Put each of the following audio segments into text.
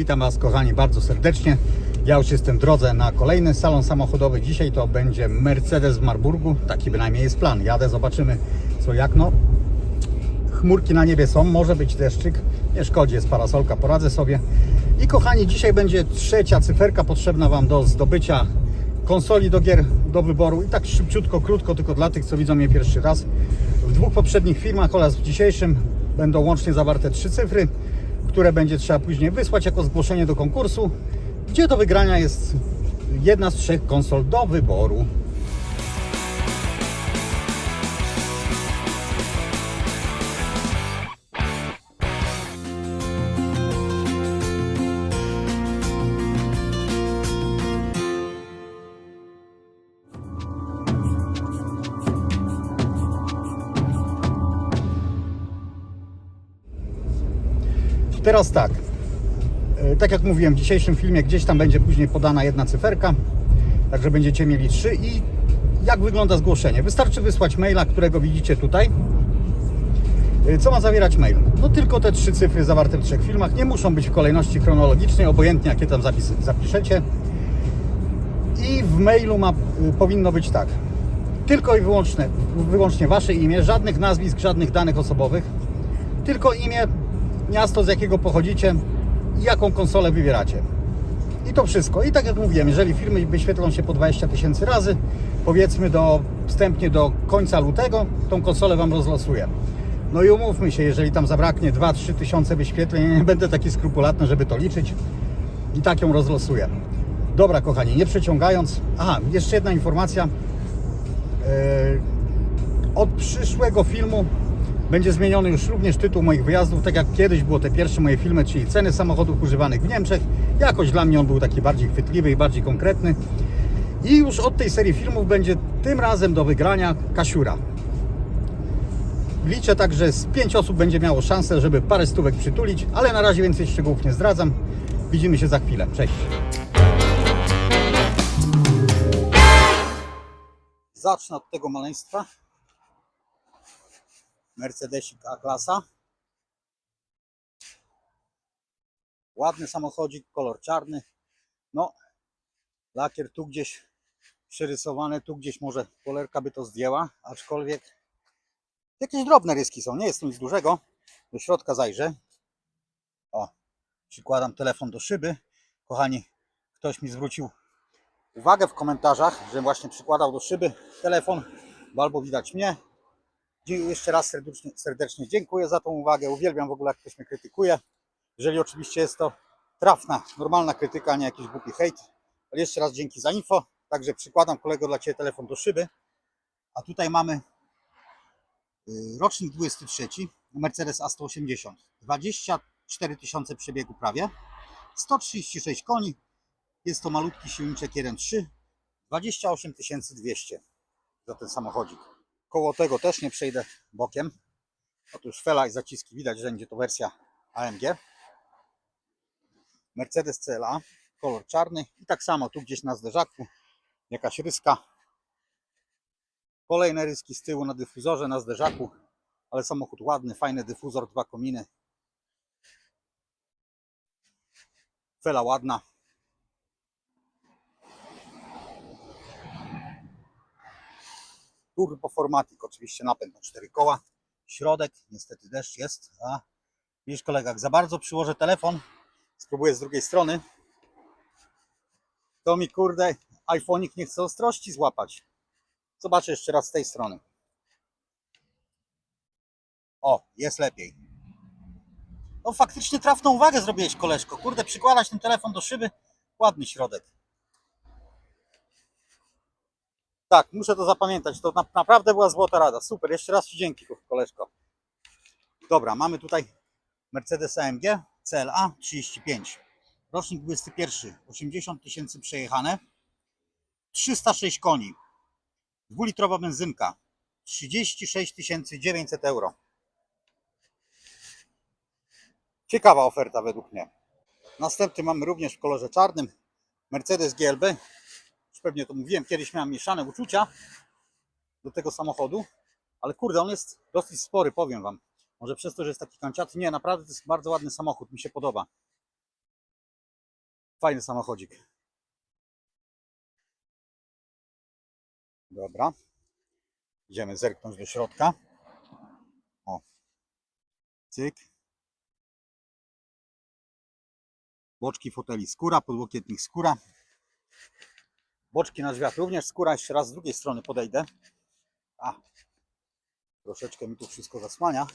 witam Was kochani bardzo serdecznie. Ja już jestem w drodze na kolejny salon samochodowy. Dzisiaj to będzie Mercedes w Marburgu. Taki bynajmniej jest plan. Jadę, zobaczymy co jak no. Chmurki na niebie są, może być deszczyk. Nie szkodzi, jest parasolka, poradzę sobie. I kochani, dzisiaj będzie trzecia cyferka potrzebna Wam do zdobycia konsoli do gier do wyboru. I tak szybciutko, krótko, tylko dla tych, co widzą mnie pierwszy raz. W dwóch poprzednich filmach oraz w dzisiejszym będą łącznie zawarte trzy cyfry, które będzie trzeba później wysłać jako zgłoszenie do konkursu, gdzie do wygrania jest jedna z trzech konsol do wyboru. Teraz tak. E, Tak jak mówiłem w dzisiejszym filmie, gdzieś tam będzie później podana jedna cyferka, także będziecie mieli trzy. I jak wygląda zgłoszenie? Wystarczy wysłać maila, którego widzicie tutaj. E, Co ma zawierać mail? No tylko te trzy cyfry zawarte w trzech filmach. Nie muszą być w kolejności chronologicznej, obojętnie jakie tam zapis, zapiszecie. I w mailu ma, y, powinno być tak. Tylko i wyłącznie, wyłącznie Wasze imię, żadnych nazwisk, żadnych danych osobowych. Tylko imię, miasto, z jakiego pochodzicie i jaką konsolę wybieracie. I to wszystko. I tak jak mówiłem, jeżeli filmy wyświetlą się po 20 tysięcy razy, powiedzmy do, wstępnie do końca lutego, tą konsolę Wam rozlosuję. No i umówmy się, jeżeli tam zabraknie 2-3 tysiące wyświetleń, nie będę taki skrupulatny, żeby to liczyć i tak ją rozlosuję. Dobra, kochani, nie przeciągając. Aha, jeszcze jedna informacja. Yy, od przyszłego filmu będzie zmieniony już również tytuł moich wyjazdów, tak jak kiedyś było te pierwsze moje filmy, czyli ceny samochodów używanych w Niemczech. Jakoś dla mnie on był taki bardziej chwytliwy i bardziej konkretny. I już od tej serii filmów będzie tym razem do wygrania Kasiura. Liczę tak, że z pięć osób będzie miało szansę, żeby parę stówek przytulić, ale na razie więcej szczegółów nie zdradzam. Widzimy się za chwilę. Cześć. Zacznę od tego maleństwa. Mercedesik A-klasa. Ładny samochodzik, kolor czarny. No, lakier tu gdzieś przerysowany, tu gdzieś może polerka by to zdjęła, aczkolwiek jakieś drobne ryski są, nie jest to nic dużego. Do środka zajrzę. O, przykładam telefon do szyby. Kochani, ktoś mi zwrócił uwagę w komentarzach, że właśnie przykładał do szyby telefon, bo albo widać mnie, Jeszcze raz serdecznie, serdecznie dziękuję za tą uwagę. Uwielbiam w ogóle, jak ktoś mnie krytykuje. Jeżeli oczywiście jest to trafna, normalna krytyka, a nie jakiś głupi hejt. Ale jeszcze raz dzięki za info. Także przykładam kolego dla Ciebie telefon do szyby. A tutaj mamy y, rocznik 23, Mercedes A180. 24 tysiące przebiegu prawie. 136 koni. Jest to malutki silniczek 1.3. 28 200 za ten samochodzik. Koło tego też nie przejdę bokiem. Otóż fela i zaciski widać, że będzie to wersja AMG. Mercedes CLA, kolor czarny i tak samo tu gdzieś na zderzaku jakaś ryska. Kolejne ryski z tyłu na dyfuzorze, na zderzaku, ale samochód ładny, fajny dyfuzor, dwa kominy. Fela ładna. Turbo Formatic, oczywiście napęd na cztery koła. Środek, niestety deszcz jest. A widzisz kolega, jak za bardzo przyłożę telefon, spróbuję z drugiej strony, to mi kurde iPhone'ik nie chce ostrości złapać. Zobaczę jeszcze raz z tej strony. O, jest lepiej. No faktycznie trafną uwagę zrobiłeś koleżko. Kurde, przykładać ten telefon do szyby, ładny środek. Tak, muszę to zapamiętać. To na, naprawdę była złota rada. Super, jeszcze raz Ci dzięki, koleżko. Dobra, mamy tutaj Mercedes AMG CLA 35. Rocznik 21, 80 tysięcy przejechane, 306 koni, dwulitrowa benzynka, 36 900 euro. Ciekawa oferta według mnie. Następny mamy również w kolorze czarnym Mercedes GLB pewnie to mówiłem, kiedyś miałem mieszane uczucia do tego samochodu, ale kurde, on jest dosyć spory, powiem Wam. Może przez to, że jest taki kanciaty. Nie, naprawdę to jest bardzo ładny samochód, mi się podoba. Fajny samochodzik. Dobra. Idziemy zerknąć do środka. O. Cyk. Boczki foteli skóra, podłokietnik skóra. Boczki na drzwiach również skóra. Jeszcze raz z drugiej strony podejdę. A. Troszeczkę mi tu wszystko zasłania.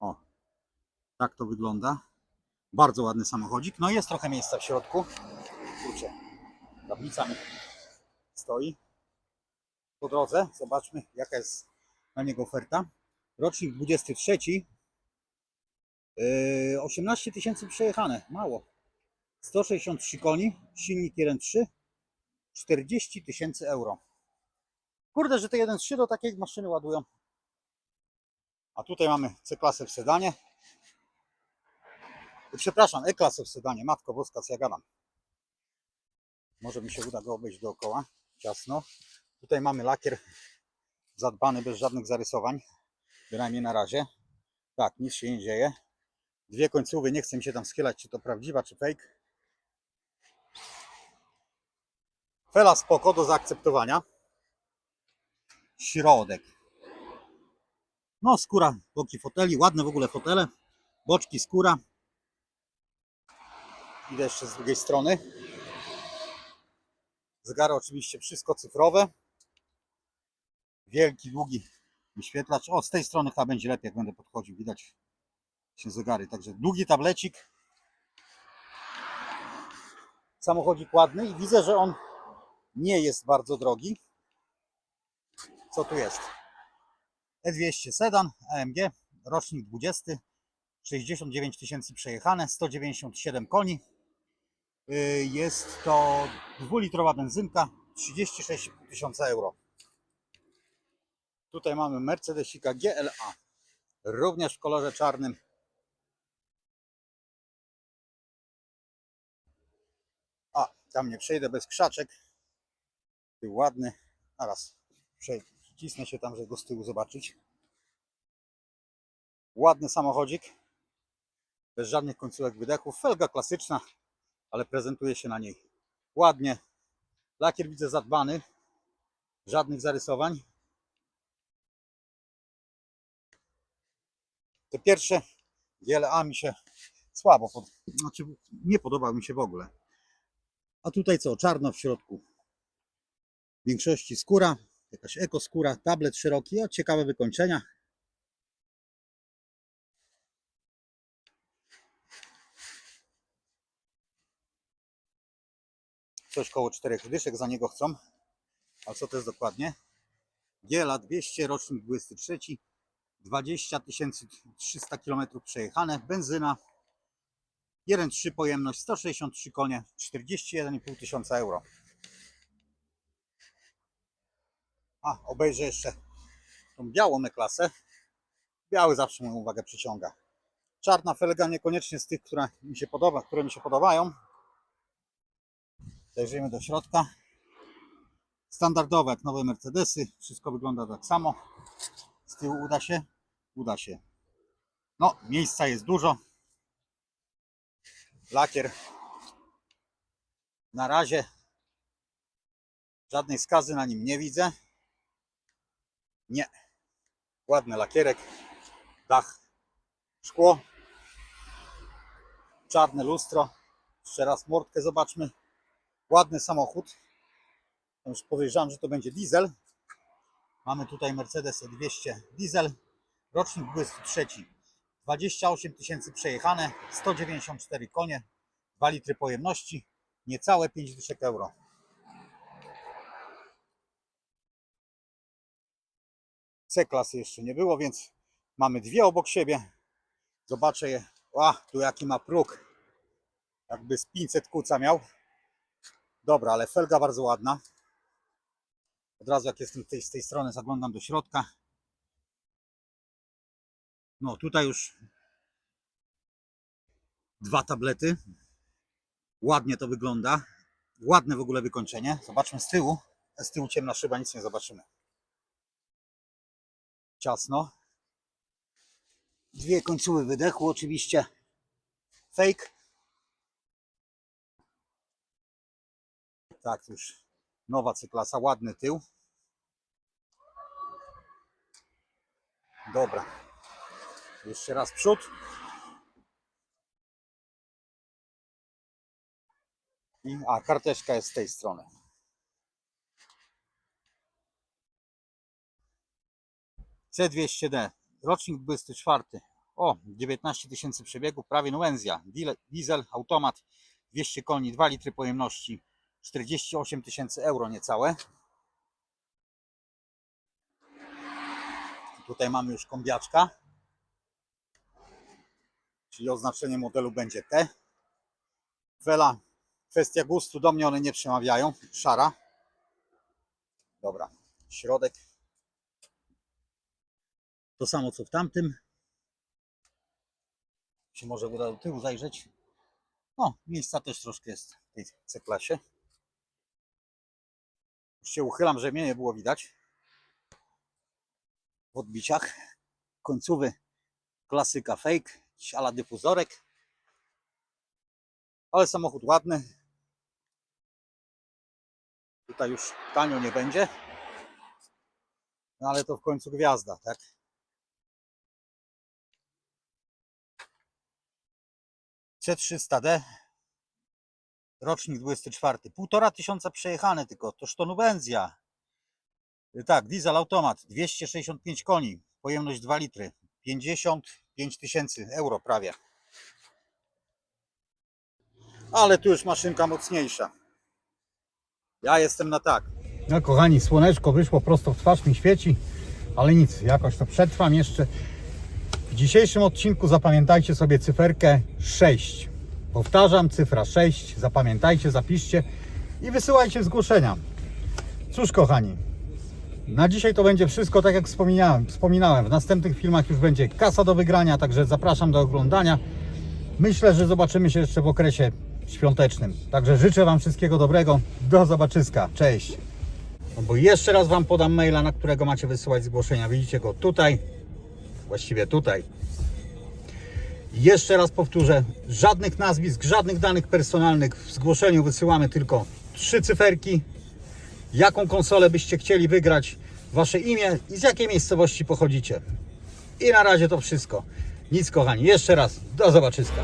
O. Tak to wygląda. Bardzo ładny samochodzik. No jest trochę miejsca w środku. Kurczę. Tablica mi stoi. Po drodze zobaczmy jaka jest na niego oferta. Rocznik 23. Yy, 18 tysięcy przejechane. Mało. 163 koni. Silnik 1.3. 40 tysięcy euro. Kurde, że te 1.3 do takiej maszyny ładują. A tutaj mamy C-klasę w sedanie. Przepraszam, E-klasę w sedanie. Matko Boska, co ja gadam. Może mi się uda go obejść dookoła. Ciasno. Tutaj mamy lakier zadbany bez żadnych zarysowań. Bynajmniej na razie. Tak, nic się nie dzieje. Dwie końcówy, nie chcę mi się tam schylać, czy to prawdziwa, czy fake. Fela spoko do zaakceptowania. Środek. No, skóra, boki foteli, ładne w ogóle fotele. Boczki, skóra. Idę jeszcze z drugiej strony. Zegary oczywiście wszystko cyfrowe. Wielki, długi wyświetlacz. O, z tej strony chyba będzie lepiej, jak będę podchodził. Widać się zegary. Także długi tablecik. Samochodzik ładny i widzę, że on nie jest bardzo drogi. Co tu jest? E200 sedan AMG, rocznik 20, 69 tysięcy przejechane, 197 koni. Yy, Jest to dwulitrowa benzynka, 36 tysiąca euro. Tutaj mamy Mercedesika GLA, również w kolorze czarnym. A, tam nie przejdę bez krzaczek. Ładny. Zaraz przejdę. Cisnę się tam, żeby go z tyłu zobaczyć. Ładny samochodzik. Bez żadnych końcówek wydechów. Felga klasyczna, ale prezentuje się na niej ładnie. Lakier widzę zadbany. Żadnych zarysowań. Te pierwsze GLA mi się słabo, pod... znaczy nie podobał mi się w ogóle. A tutaj co? Czarno w środku. Większości skóra, jakaś ekoskóra, tablet szeroki, o ciekawe wykończenia. Coś koło 4 dyszek za niego chcą. A co to jest dokładnie? Giela 200, rocznik 23, 20 300 km przejechane, benzyna 1,3 pojemność, 163 konie, 41,5 tysiąca euro. A, obejrzę jeszcze tą białą klasę. Biały zawsze moją uwagę przyciąga. Czarna felga niekoniecznie z tych, które mi się podoba, które mi się podobają. Zajrzyjmy do środka. Standardowe jak nowe Mercedesy. Wszystko wygląda tak samo. Z tyłu uda się? Uda się. No, miejsca jest dużo. Lakier na razie żadnej skazy na nim nie widzę. Nie. Ładny lakierek. Dach. Szkło. Czarne lustro. Jeszcze raz mordkę zobaczmy. Ładny samochód. Już podejrzewam, że to będzie diesel. Mamy tutaj Mercedes 200 diesel. Rocznik 23. 28 tysięcy przejechane, 194 konie, 2 litry pojemności, niecałe 5 dyszek euro. C-klasy jeszcze nie było, więc mamy dwie obok siebie. Zobaczę je. Ła, tu jaki ma próg. Jakby z 500 kuca miał. Dobra, ale felga bardzo ładna. Od razu jak jestem z tej strony zaglądam do środka. No tutaj już dwa tablety. Ładnie to wygląda. Ładne w ogóle wykończenie. Zobaczmy z tyłu. Z tyłu ciemna szyba, nic nie zobaczymy. Ciasno. Dwie końcówy wydechu oczywiście. Fake. Tak, już nowa cyklasa, ładny tył. Dobra. Jeszcze raz przód. I, a, karteczka jest z tej strony. C200D, rocznik 24. O, 19 tysięcy przebiegów, prawie Nuenzja. Diesel, automat, 200 koni, 2 litry pojemności, 48 tysięcy euro niecałe. Tutaj mamy już kombiaczka, czyli oznaczenie modelu będzie T. Wela, kwestia gustu, do mnie one nie przemawiają, szara. Dobra, środek. To samo co w tamtym. Się może uda do tyłu zajrzeć. No, miejsca też troszkę jest w tej C-klasie. Już się uchylam, żeby mnie nie było widać. W odbiciach. Końcówy klasyka fake, ala dyfuzorek. Ale samochód ładny. Tutaj już tanio nie będzie. No ale to w końcu gwiazda, tak? C300D rocznik 24. Półtora tysiąca przejechane tylko, to Nuwenzja. Y, Tak, diesel automat, 265 koni, pojemność 2 litry, 55 tysięcy euro prawie. Ale tu już maszynka mocniejsza. Ja jestem na tak. No kochani, słoneczko wyszło prosto w twarz mi świeci, ale nic, jakoś to przetrwam jeszcze. Dzisiejszym odcinku zapamiętajcie sobie cyferkę 6. Powtarzam, cyfra 6. Zapamiętajcie, zapiszcie i wysyłajcie zgłoszenia. Cóż, kochani, na dzisiaj to będzie wszystko, tak jak wspominałem. wspominałem. W następnych filmach już będzie kasa do wygrania, także zapraszam do oglądania. Myślę, że zobaczymy się jeszcze w okresie świątecznym. Także życzę Wam wszystkiego dobrego. Do zobaczyska. Cześć. No bo jeszcze raz Wam podam maila, na którego macie wysyłać zgłoszenia. Widzicie go tutaj, właściwie tutaj. Jeszcze raz powtórzę, żadnych nazwisk, żadnych danych personalnych w zgłoszeniu wysyłamy tylko trzy cyferki. Jaką konsolę byście chcieli wygrać, Wasze imię i z jakiej miejscowości pochodzicie. I na razie to wszystko. Nic kochani, jeszcze raz, do zobaczyska.